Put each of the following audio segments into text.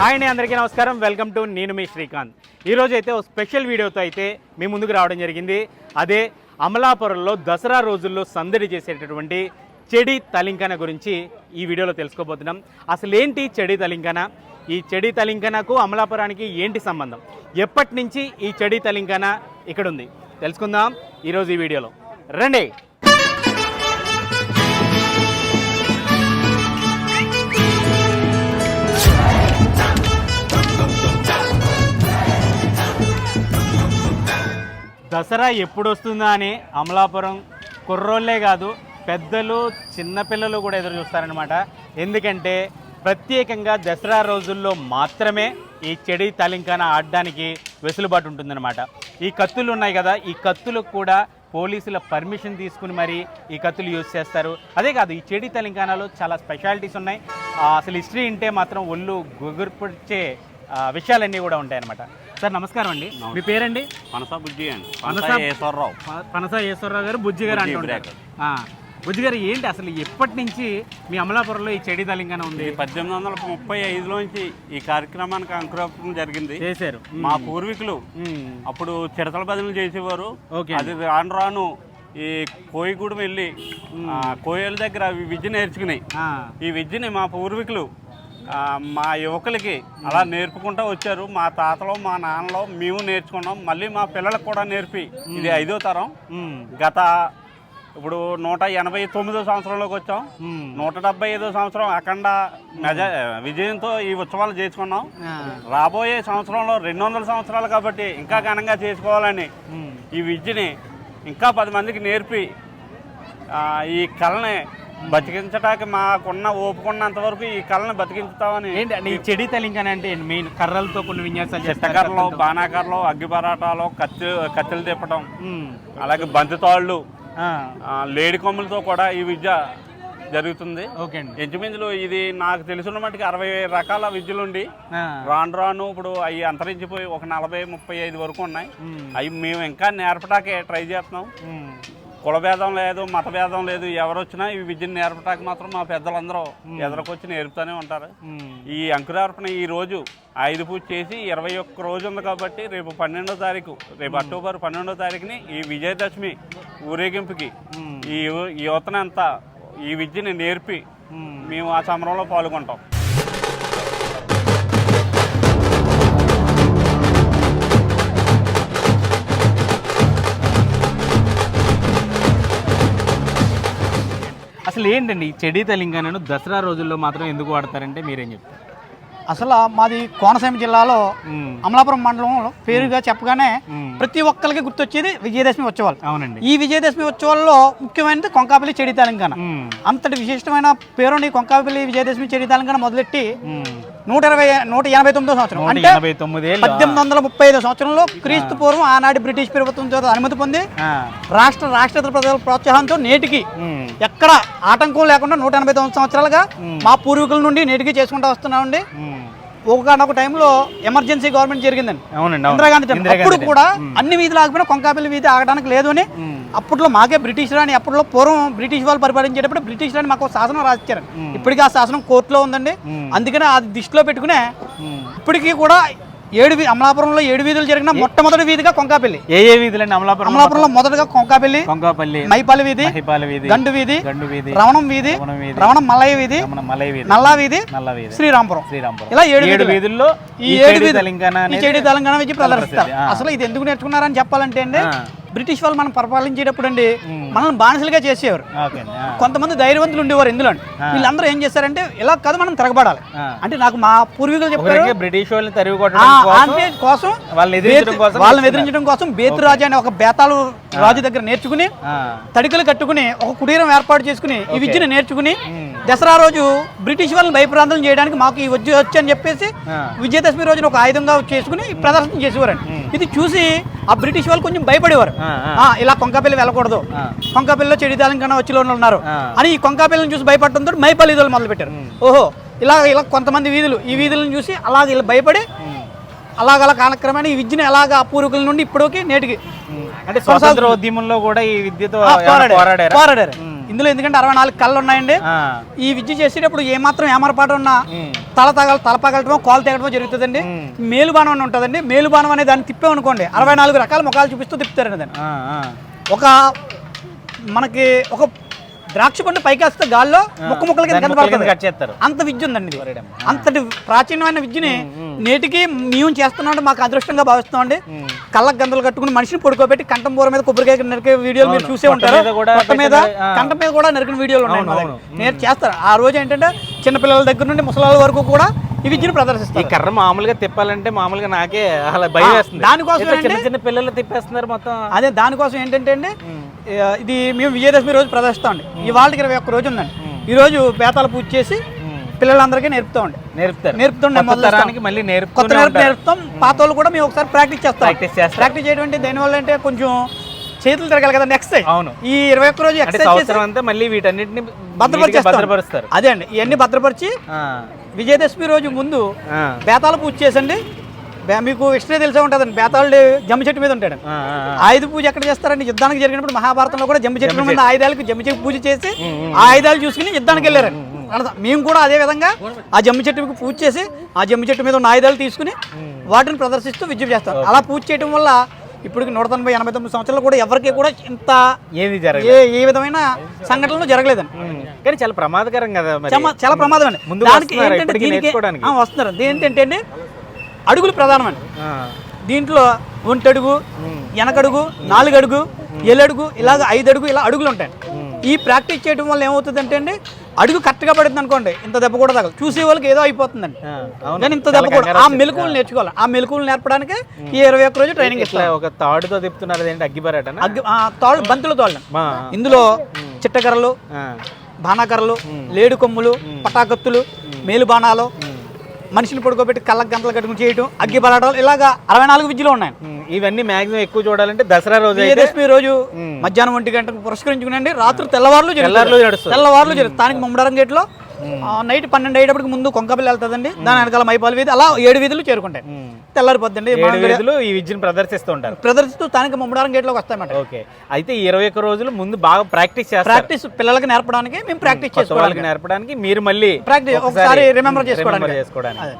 Hi అందరికీ నమస్కారం. Welcome to నేను మీ శ్రీకాంత్. ఈరోజు అయితే ఒక స్పెషల్ వీడియోతో అయితే మీ ముందుకు రావడం జరిగింది. అదే అమలాపురంలో దసరా రోజుల్లో సందడి చేసేటటువంటి చెడి తలింకన గురించి ఈ వీడియోలో తెలుసుకోబోతున్నాం. అసలు ఏంటి చెడి తలింకన? ఈ చెడి తలింకనకు అమలాపురానికి ఏంటి సంబంధం? ఎప్పటి నుంచి ఈ చెడి తలింకన ఇక్కడ ఉంది తెలుసుకుందాం ఈరోజు ఈ వీడియోలో. రండి. దసరా ఎప్పుడు వస్తుందా అని అమలాపురం కుర్రోళ్ళే కాదు పెద్దలు చిన్నపిల్లలు కూడా ఎదురు చూస్తారనమాట ఎందుకంటే ప్రత్యేకంగా దసరా రోజుల్లో మాత్రమే ఈ చెడి తలింకాన ఆడడానికి వెసులుబాటు ఉంటుందన్నమాట. ఈ కత్తులు ఉన్నాయి కదా ఈ కత్తులకు కూడా పోలీసుల పర్మిషన్ తీసుకుని మరి ఈ కత్తులు యూజ్ చేస్తారు. అదే కాదు ఈ చెడి తెలంగాణలో చాలా స్పెషాలిటీస్ ఉన్నాయి. అసలు హిస్టరీ ఉంటే మాత్రం ఒళ్ళు గుగుర్పొచ్చే విషయాలన్నీ కూడా ఉంటాయన్నమాట. సార్ నమస్కారం అండి. మీ పేరండి? పనస బుజ్జి అండి. పనస- ఈశ్వరరావు పనస ఈశ్వరరావు గారు బుజ్జి గారు. ఆ, బుజ్జి గారు ఏంటి అసలు ఎప్పటి నుంచి మీ అమలాపురంలో ఈ చెడి తెలంగాణ ఉంది? పద్దెనిమిది వందల ముప్పై ఐదులోంచి ఈ కార్యక్రమానికి అంకురార్పణ జరిగింది. చేశారు. మా పూర్వీకులు. అప్పుడు చిడతల బదులు చేసేవారు. అది రాను రాను ఈ కోయిగూడెం వెళ్ళి కోయల దగ్గర విద్య నేర్చుకున్నాయి ఈ విద్యని మా పూర్వీకులు మా యువకులకి అలా నేర్పుకుంటూ వచ్చారు. మా తాతలో మా నాన్నలో మేము నేర్చుకున్నాం. మళ్ళీ మా పిల్లలకు కూడా నేర్పి. ఇది ఐదో తరం. గత ఇప్పుడు నూట ఎనభై తొమ్మిదో సంవత్సరంలోకి వచ్చాం. నూట డెబ్బై ఐదో సంవత్సరం అఖండ మెజ విజయంతో ఈ ఉత్సవాలు చేసుకున్నాం. రాబోయే సంవత్సరంలో రెండు వందల సంవత్సరాలు కాబట్టి ఇంకా ఘనంగా చేసుకోవాలని. ఈ విద్యని ఇంకా పది మందికి నేర్పి ఈ కళని బతికించడానికి మాకున్న ఓపుకున్నంత వరకు ఈ కళని బతికించుతామని ఏంటి? చెడి అంటే మెయిన్ కర్రలతో కొన్ని విన్యాసాలు చేస్తారు చిట్టకర్రలు బాణాకర్రలు అగ్గి పరాటాలు కత్తి కత్తులు తిప్పడం అలాగే బంతితాళ్ళు లేడి కొమ్ములతో కూడా ఈ విద్య జరుగుతుంది. ఓకే అండి. ఇంచుమించులు ఇది నాకు తెలిసిన మట్టుకు అరవై రకాల విద్యలుండి రాను రాను ఇప్పుడు అవి అంతరించిపోయి ఒక నలభై ముప్పై ఐదు వరకు ఉన్నాయి. అవి మేము ఇంకా నేర్పటాకే ట్రై చేస్తున్నాం. ఉమ్, కుల భేదం లేదు మత భేదం లేదు ఎవరు వచ్చినా ఈ విద్యను నేర్పటానికి మాత్రం మా పెద్దలందరూ ఎదురుకొచ్చి నేర్పుతూనే ఉంటారు. ఈ అంకురార్పణ ఈ రోజు ఐదు పూజ చేసి ఇరవై ఒక్క రోజు ఉంది కాబట్టి రేపు పన్నెండో తారీఖు రేపు అక్టోబర్ పన్నెండో తారీఖుని ఈ విజయదశమి ఊరేగింపుకి. ఈ యువతనంతా ఈ విద్యని నేర్పి. మేము ఆ సమరంలో పాల్గొంటాం అసలు ఏంటండి ఈ చెడి తెలంగాణను దసరా రోజుల్లో మాత్రం ఎందుకు వాడతారంటే మీరేం చెప్తారు? అసలు మాది కోనసీమ జిల్లాలో అమలాపురం మండలంలో పేరుగా చెప్పగానే. ప్రతి ఒక్కరికి గుర్తొచ్చేది విజయదశమి ఉత్సవాలు. అవునండి. ఈ విజయదశమి ఉత్సవాల్లో ముఖ్యమైనది కొంకాపల్లి చెడి తెలంగాణ. అంతటి విశిష్టమైన పేరుని కొంకాపల్లి విజయదశమి చెడి తెలంగాణ మొదలెట్టి. నూట ఇరవై నూట ఎనభై తొమ్మిదో సంవత్సరం. అంటే పద్దెనిమిది వందల ముప్పై ఐదో సంవత్సరంలో క్రీస్తు పూర్వం ఆనాటి బ్రిటిష్ ప్రభుత్వం చేత అనుమతి పొంది రాష్ట్ర రాష్ట్ర ప్రజల ప్రోత్సాహంతో నేటికి ఎక్కడ ఆటంకం లేకుండా నూట ఎనభై తొమ్మిది సంవత్సరాలుగా మా పూర్వీకుల నుండి నేటికి చేసుకుంటూ వస్తున్నామండి. ఒకనొక టైంలో ఎమర్జెన్సీ గవర్నమెంట్ జరిగిందండి అవునండి. ఇందిరాగాంధీ టైం. అప్పుడు. కూడా అన్ని వీధులు ఆగిపోయినా కొంకాపల్లి వీధి ఆగడానికి లేదు అని అప్పట్లో మాకే బ్రిటిష్ రాని అప్పట్లో పూర్వం బ్రిటిష్ వాళ్ళు పరిపాలించేటప్పుడు బ్రిటిష్ రాని మాకు శాసనం రాసిచ్చారు ఇప్పటికీ ఆ శాసనం కోర్టులో ఉందండి. అందుకని అది దృష్టిలో పెట్టుకునే. ఇప్పటికీ కూడా ఏడు అమలాపురంలో ఏడు వీధులు జరిగిన మొట్టమొదటి వీధిగా కొంకాపల్లి ఏ ఏ వీధులండి అమలాపురం అమలాపురంలో మొదటగా కొంకాపల్లి కొంకాపల్లి మైపాలి వీధి వీధి గండు వీధి గండు వీధి రవణం వీధి రవణం మల్లయ్య వీధి రమణ మలై వీధి నల్లా వీధి నల్ల వీధి శ్రీరాంపురం శ్రీరాంపురం ఇలా ఏడు ఏడు వీధులు. వీధుల్లో ఈ ఏడు వీధులు. తెలంగాణ ఈ చెడి తెలంగాణ విద్య ప్రదర్శిస్తారు. అసలు ఇది ఎందుకు నేర్చుకున్నారని చెప్పాలంటే అండి. బ్రిటిష్ వాళ్ళు మనం పరిపాలించేటప్పుడు అండి. మనల్ని బానిసలుగా చేసేవారు. కొంతమంది ధైర్యవంతులు ఉండేవారు ఇందులో వీళ్ళందరూ ఏం చేశారంటే ఇలా కాదు మనం తిరగబడాలి. అంటే నాకు మా పూర్వీకులు చెప్పారు. బ్రిటిష్ వాళ్ళని కోసం వాళ్ళని ఎదిరించడం కోసం బేతు రాజు అనే ఒక బేతాళు రాజు దగ్గర నేర్చుకుని. తడికలు కట్టుకుని ఒక కుటీరం ఏర్పాటు చేసుకుని ఈ విద్యను నేర్చుకుని. దసరా రోజు బ్రిటిష్ వాళ్ళని భయప్రాంతం చేయడానికి మాకు ఈ విద్య వచ్చి అని చెప్పేసి. విజయదశమి రోజున ఒక ఆయుధంగా చేసుకుని ప్రదర్శన చేసేవారండి. ఇది చూసి ఆ బ్రిటిష్ వాళ్ళు కొంచెం భయపడేవారు. ఇలా కొంకాపల్లి వెళ్ళకూడదు. కొంకాపల్లిలో చెడి తెలంగాణ వచ్చి ఉన్నారు. అని ఈ కొంకాపల్లిని చూసి భయపడటంతో మైపల్లి వీధులు మొదలు పెట్టారు ఓహో ఇలా ఇలా కొంతమంది వీధులు ఈ వీధులను చూసి అలాగ ఇలా భయపడి అలాగ అలా కాలక్రమేణా ఈ విద్యను ఎలాగ ఆ పూర్వీకుల నుండి ఇప్పటికి నేటికి అంటే స్వాతంత్ర ఉద్యమంలో కూడా ఈ విద్యతో పోరాడారా. పోరాడారు? ఇందులో ఎందుకంటే అరవై నాలుగు కళ్ళు ఉన్నాయండి ఈ విద్య చేసేటప్పుడు ఏమాత్రం ఏమరపాటు ఉన్నా తల తగల తల పగలటమో కాలు తెగటమో జరుగుతుందండి. మేలుబాణం అని ఉంటుందండి. మేలుబాణం అనే దాన్ని తిప్పామనుకోండి అరవై నాలుగు రకాల ముఖాలు చూపిస్తూ తిప్పుతారండి దాన్ని. ఒక మనకి ఒక ద్రాక్ష పండు పైకి వస్తే గాల్లో ముక్క ముక్కల కింద కనపడుతుంది కట్ చేస్తారు. అంత విద్య ఉందండి ఇది అంతటి ప్రాచీనమైన విద్యని నేటికి మేము చేస్తున్నాం మాకు అదృష్టంగా భావిస్తున్నామండి. కళ్ళకు గందలు కట్టుకుని మనిషిని పడుకోబెట్టి కంఠం పూర మీద కొబ్బరికాయ నరికే వీడియోలు మీరు చూసే ఉంటారు. మీద పొట్ట మీద కూడా నరికిన వీడియోలు ఉన్నాయి. నేను చేస్తారు ఆ రోజు ఏంటంటే చిన్నపిల్లల దగ్గర నుండి ముసలాళ్ళ వరకు కూడా ఈ విద్యను ఈ ప్రదర్శిస్తారు కర్ర మామూలుగా తిప్పాలంటే మామూలుగా నాకే అలా భయం వేస్తుంది. దానికోసం చిన్న? చిన్న పిల్లలు తిప్పేస్తున్నారు మొత్తం. అదే దానికోసం ఏంటంటే అండి ఇది మేము విజయదశమి రోజు ప్రదర్శిస్తామండి ఈ వాళ్ళకి ఇరవై ఒక్క రోజు ఉందండి. ఈ రోజు బేతాల పూజ చేసి పిల్లలందరికీ నేర్పుతామండి నేర్పుతారు. నేర్పుతుండే కొత్త తరానికి మళ్ళీ కొత్త నేర్పుతూనే నేర్పు. నేర్పుతాం. పాత వాళ్ళు కూడా మేము ఒకసారి ప్రాక్టీస్ చేస్తాం. ప్రాక్టీస్ చేస్తారు. ప్రాక్టీస్ చేయడం అంటే దానివల్ల అంటే కొంచెం చేతులు తిరగాలి కదా నెక్స్ట్ అవును. ఈ ఇరవై ఒక్క రోజు ఎక్సర్సైజ్ అంతా మళ్ళీ వీటన్నిటిని భద్రపరిచేస్తాం. భద్రపరుస్తారు. అదే అండి ఇవన్నీ భద్రపరిచి విజయదశమి రోజు ముందు బేతాల పూజ చేసండి. మీకు హిస్టరీ తెలిసే ఉంటుందండి బేతాళుడు జమ్మి చెట్టు మీద ఉంటాడు. ఆయుధ పూజ ఎక్కడ చేస్తారండి? యుద్ధానికి జరిగినప్పుడు మహాభారతంలో కూడా జమ్మి చెట్టు మీద ఆయుధాలకు జమ్మి చెట్టు పూజ చేసి ఆ ఆయుధాలు చూసుకుని యుద్ధానికి వెళ్ళారండి. మేము కూడా అదే విధంగా ఆ జమ్మి చెట్టుకి పూజ చేసి ఆ జమ్మి చెట్టు మీద ఉన్న ఆయుధాలు తీసుకుని వాటిని ప్రదర్శిస్తూ విద్య చేస్తాం. అలా పూజ చేయడం వల్ల ఇప్పటికి నూట తొంభై ఎనభై తొమ్మిది సంవత్సరాలు కూడా ఎవరికి కూడా ఇంత ఏది ఏ ఏ విధమైన సంఘటనలు జరగలేదండి. కానీ చాలా ప్రమాదకరం కదా చాలా ప్రమాదం అండి. దానికి వస్తున్నారా ఏంటంటే దీనికి వస్తున్నారు. ఏంటంటే అండి? అడుగులు ప్రధానమండి దీంట్లో ఒంటడుగు వెనకడుగు నాలుగడుగు ఎలడుగు ఇలాగ ఐదు అడుగు ఇలా అడుగులు ఉంటాయి ఈ ప్రాక్టీస్ చేయడం వల్ల ఏమవుతుందంటే అండి అడుగు కరెక్ట్గా పడుతుంది అనుకోండి ఇంత దెబ్బ కూడా తగదు చూసే వాళ్ళకి ఏదో అయిపోతుందండి. కానీ ఇంత దెబ్బ కూడా ఆ. మెలకువలు నేర్చుకోవాలి. ఆ మెలకువలు నేర్పడానికి ఈ ఇరవై ఒక్క రోజు ట్రైనింగ్ ఇస్తారు. ఒక తాడుతో తిప్పుతున్నారు అదేంటి అగ్గిపరాటనా అగ్గి ఆ, తోళ్ళు బంతులు తోళ్ళం ఇందులో చిట్టకర్రలు బాణాకర్రలు లేడు కొమ్ములు పటాకత్తులు మేలు బాణాలు మనిషిని పడుకోబెట్టి కళ్ళకు గంటలు కట్టుకుని చేయటం అగ్గి పడటం ఇలాగా అరవై నాలుగు విద్యలు ఉన్నాయి. ఇవన్నీ మాక్సిమం ఎక్కువ చూడాలంటే దసరా రోజు విజయదశమి రోజు మధ్యాహ్నం ఒంటి గంటకు పురస్కరించుకునండి రాత్రి తెల్లవారులు నడుస్తుంది. తెల్లవారులు జరుగుతుంది స్థానిక ముమ్మడారం గేట్లో నైట్ పన్నెండు అయ్యేటప్పటికి ముందు కొంకపల్లి వెళ్తుందండి. దాని వెనకాల మైపాల్ వీధి అలా ఏడు వీధులు చేరుకుంటాయి. తెల్లారిపోద్దండి వీధులు ఈ విద్యను ప్రదర్శిస్తూ ఉంటారు. ప్రదర్శిస్తూ స్థానిక ముమ్మడారం గేట్లోకి వస్తాయన్నమాట. ఓకే. అయితే ఇరవై ఒక్క రోజులు ముందు బాగా ప్రాక్టీస్ చేస్తారు. ప్రాక్టీస్ పిల్లలకి నేర్పడానికి మేము ప్రాక్టీస్ చేసుకోవాలి నేర్పడానికి మీరు మళ్ళీ ప్రాక్టీస్ ఒకసారి రిమెంబర్ చేసుకోవడానికి. చేసుకోవడానికి.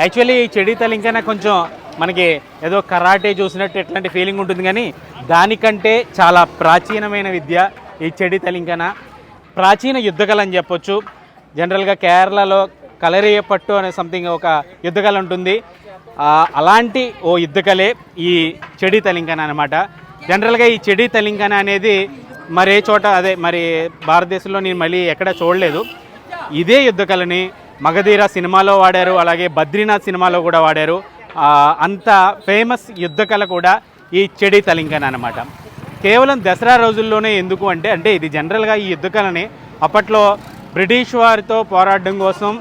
యాక్చువల్లీ ఈ చెడి తలింకన కొంచెం మనకి ఏదో కరాటే చూసినట్టు ఎట్లాంటి ఫీలింగ్ ఉంటుంది కానీ దానికంటే చాలా ప్రాచీనమైన విద్య ఈ చెడి తలింకన. ప్రాచీన యుద్ధకళ అని చెప్పొచ్చు. జనరల్గా కేరళలో కలరియ పట్టు అనే సంథింగ్ ఒక యుద్ధకళ ఉంటుంది. అలాంటి ఓ యుద్ధకళే ఈ చెడి తలింకన అనమాట జనరల్గా ఈ చెడి తలింకన అనేది మరే చోట అదే మరి భారతదేశంలో నేను మళ్ళీ ఎక్కడ చూడలేదు. ఇదే యుద్ధకళని మగధీర సినిమాలో వాడారు అలాగే బద్రీనాథ్ సినిమాలో కూడా వాడారు. అంత ఫేమస్ యుద్ధకళ కూడా ఈ చెడి తలింకన అనమాట కేవలం దసరా రోజుల్లోనే ఎందుకు అంటే అంటే ఇది జనరల్గా ఈ యుద్ధకళని అప్పట్లో బ్రిటిష్ వారితో పోరాడడం కోసం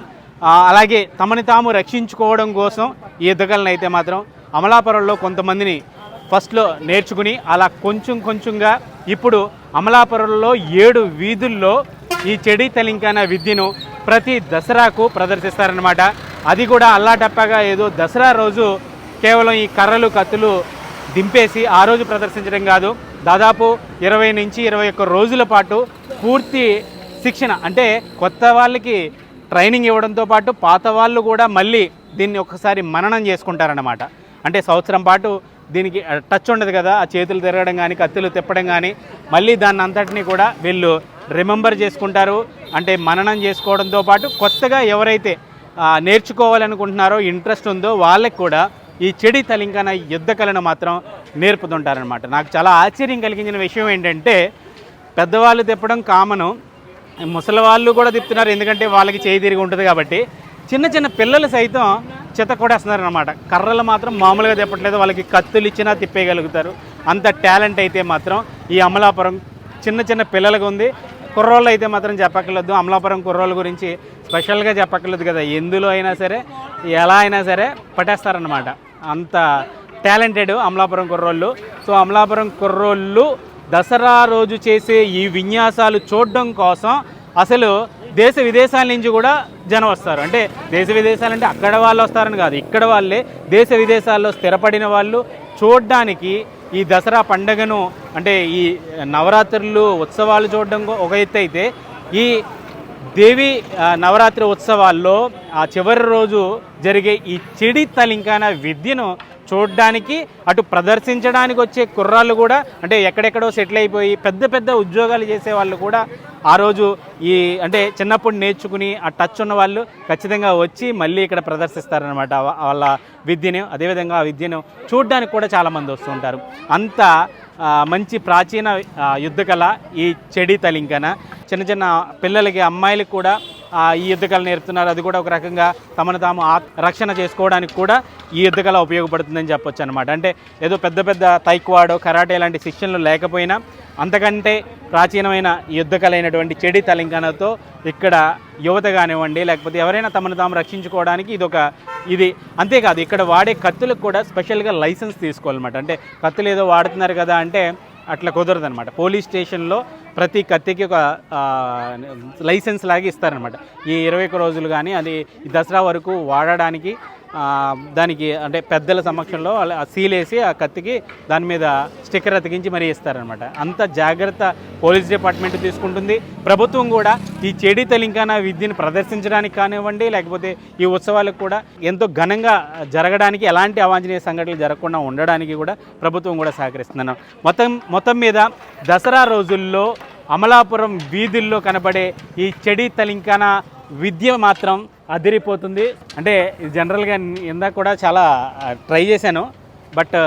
అలాగే తమని తాము రక్షించుకోవడం కోసం ఈ యుద్ధకళను అయితే మాత్రం అమలాపురంలో కొంతమందిని ఫస్ట్లో నేర్చుకుని అలా కొంచెం కొంచెంగా ఇప్పుడు అమలాపురంలో ఏడు వీధుల్లో ఈ చెడి తలింకాన విద్యను ప్రతి దసరాకు ప్రదర్శిస్తారనమాట అది కూడా అల్లాటప్పగా ఏదో దసరా రోజు కేవలం ఈ కర్రలు కత్తులు దింపేసి ఆ రోజు ప్రదర్శించడం కాదు. దాదాపు ఇరవై నుంచి ఇరవై ఒక్క రోజుల పాటు పూర్తి శిక్షణ అంటే కొత్త వాళ్ళకి ట్రైనింగ్ ఇవ్వడంతో పాటు పాత వాళ్ళు కూడా మళ్ళీ దీన్ని ఒకసారి మననం చేసుకుంటారన్నమాట. అంటే సంవత్సరం పాటు దీనికి టచ్ ఉండదు కదా ఆ చేతులు తిరగడం కానీ కత్తులు తిప్పడం కానీ మళ్ళీ దాన్ని అంతటినీ కూడా వీళ్ళు రిమెంబర్ చేసుకుంటారు. అంటే మననం చేసుకోవడంతో పాటు కొత్తగా ఎవరైతే నేర్చుకోవాలనుకుంటున్నారో ఇంట్రెస్ట్ ఉందో వాళ్ళకి కూడా ఈ చెడి తలింకన యుద్ధ కళను మాత్రం నేర్పుతుంటారనమాట నాకు చాలా ఆశ్చర్యం కలిగించిన విషయం ఏంటంటే పెద్దవాళ్ళు తిప్పడం కామను. ముసలి వాళ్ళు కూడా తిప్పుతున్నారు. ఎందుకంటే వాళ్ళకి చేయి తిరిగి ఉంటుంది కాబట్టి. చిన్న చిన్న పిల్లలు సైతం చెత్త కొడేస్తున్నారు అనమాట కర్రలు మాత్రం మామూలుగా తిప్పట్లేదు. వాళ్ళకి కత్తులు ఇచ్చినా తిప్పేయగలుగుతారు. అంత టాలెంట్ అయితే మాత్రం ఈ అమలాపురం చిన్న చిన్న పిల్లలకు ఉంది. కుర్రోళ్ళు అయితే మాత్రం చెప్పక్కర్లేదు. అమలాపురం కుర్రోళ్ళ గురించి స్పెషల్గా చెప్పక్కర్లేదు కదా. ఎందులో అయినా సరే ఎలా అయినా సరే పట్టేస్తారనమాట అంత టాలెంటెడ్ అమలాపురం కుర్రోళ్ళు. సో అమలాపురం కుర్రోళ్ళు దసరా రోజు చేసే ఈ విన్యాసాలు చూడడం కోసం అసలు దేశ విదేశాల నుంచి కూడా జనం వస్తారు. అంటే దేశ విదేశాలు అంటే అక్కడ వాళ్ళు వస్తారని కాదు ఇక్కడ వాళ్ళే దేశ విదేశాల్లో స్థిరపడిన వాళ్ళు చూడడానికి ఈ దసరా పండగను అంటే ఈ నవరాత్రులు ఉత్సవాలు చూడడం ఒక ఎత్తు అయితే ఈ దేవి నవరాత్రి ఉత్సవాల్లో ఆ చివరి రోజు జరిగే ఈ చెడి తలింకాన విద్యను చూడడానికి అటు ప్రదర్శించడానికి వచ్చే కుర్రాళ్ళు కూడా అంటే ఎక్కడెక్కడో సెటిల్ అయిపోయి పెద్ద పెద్ద ఉద్యోగాలు చేసే వాళ్ళు కూడా ఆ రోజు ఈ అంటే చిన్నప్పుడు నేర్చుకుని ఆ టచ్ ఉన్న వాళ్ళు ఖచ్చితంగా వచ్చి మళ్ళీ ఇక్కడ ప్రదర్శిస్తారనమాట వాళ్ళ విద్యను అదేవిధంగా ఆ విద్యను చూడడానికి కూడా చాలామంది వస్తూ ఉంటారు. అంత మంచి ప్రాచీన యుద్ధకళ ఈ చెడి తలింకన. చిన్న చిన్న పిల్లలకి అమ్మాయిలకు కూడా ఈ యుద్ధకళ నేర్పుతున్నారు. అది కూడా ఒక రకంగా తమను తాము రక్షణ చేసుకోవడానికి కూడా ఈ యుద్ధకళ ఉపయోగపడుతుందని చెప్పొచ్చు అనమాట అంటే ఏదో పెద్ద పెద్ద తైక్వాడో కరాటే లాంటి శిక్షణలు లేకపోయినా అంతకంటే ప్రాచీనమైన యుద్ధకళ అయినటువంటి చెడి తలింకనతో ఇక్కడ యువత కానివ్వండి లేకపోతే ఎవరైనా తమను తాము రక్షించుకోవడానికి ఇది ఒక ఇది. అంతేకాదు ఇక్కడ వాడే కత్తులకు కూడా స్పెషల్గా లైసెన్స్ తీసుకోవాలన్నమాట. అంటే కత్తులు ఏదో వాడుతున్నారు కదా అంటే అట్లా కుదరదు అనమాట పోలీస్ స్టేషన్లో ప్రతి కత్తికి ఒక లైసెన్స్ లాగా ఇస్తారనమాట ఈ ఇరవై ఒక్క రోజులు కానీ అది దసరా వరకు వాడడానికి దానికి అంటే పెద్దల సమక్షంలో ఆ సీల్ వేసి ఆ కత్తికి దాని మీద స్టిక్కర్ అతికించి మరీ ఇస్తారనమాట అంత జాగ్రత్త పోలీస్ డిపార్ట్మెంట్ తీసుకుంటుంది. ప్రభుత్వం కూడా ఈ చెడి తెలంగాణ విద్యను ప్రదర్శించడానికి కానివ్వండి లేకపోతే ఈ ఉత్సవాలకు కూడా ఎంతో ఘనంగా జరగడానికి ఎలాంటి అవాంఛనీయ సంఘటనలు జరగకుండా ఉండడానికి కూడా ప్రభుత్వం కూడా సహకరిస్తున్నాను మొత్తం మొత్తం మీద దసరా రోజుల్లో అమలాపురం వీధుల్లో కనబడే ఈ చెడి తలింకాన విద్య మాత్రం అదిరిపోతుంది. అంటే జనరల్గా ఇందాక కూడా చాలా ట్రై చేశాను. బట్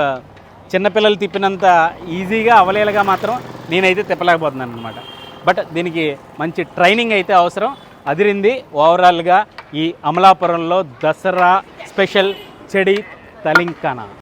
చిన్నపిల్లలు తిప్పినంత ఈజీగా అవలేలుగా మాత్రం నేనైతే తిప్పలేకపోతున్నాను అనమాట బట్ దీనికి మంచి ట్రైనింగ్ అయితే అవసరం. అదిరింది ఓవరాల్గా ఈ అమలాపురంలో దసరా స్పెషల్ చెడి తలింకాన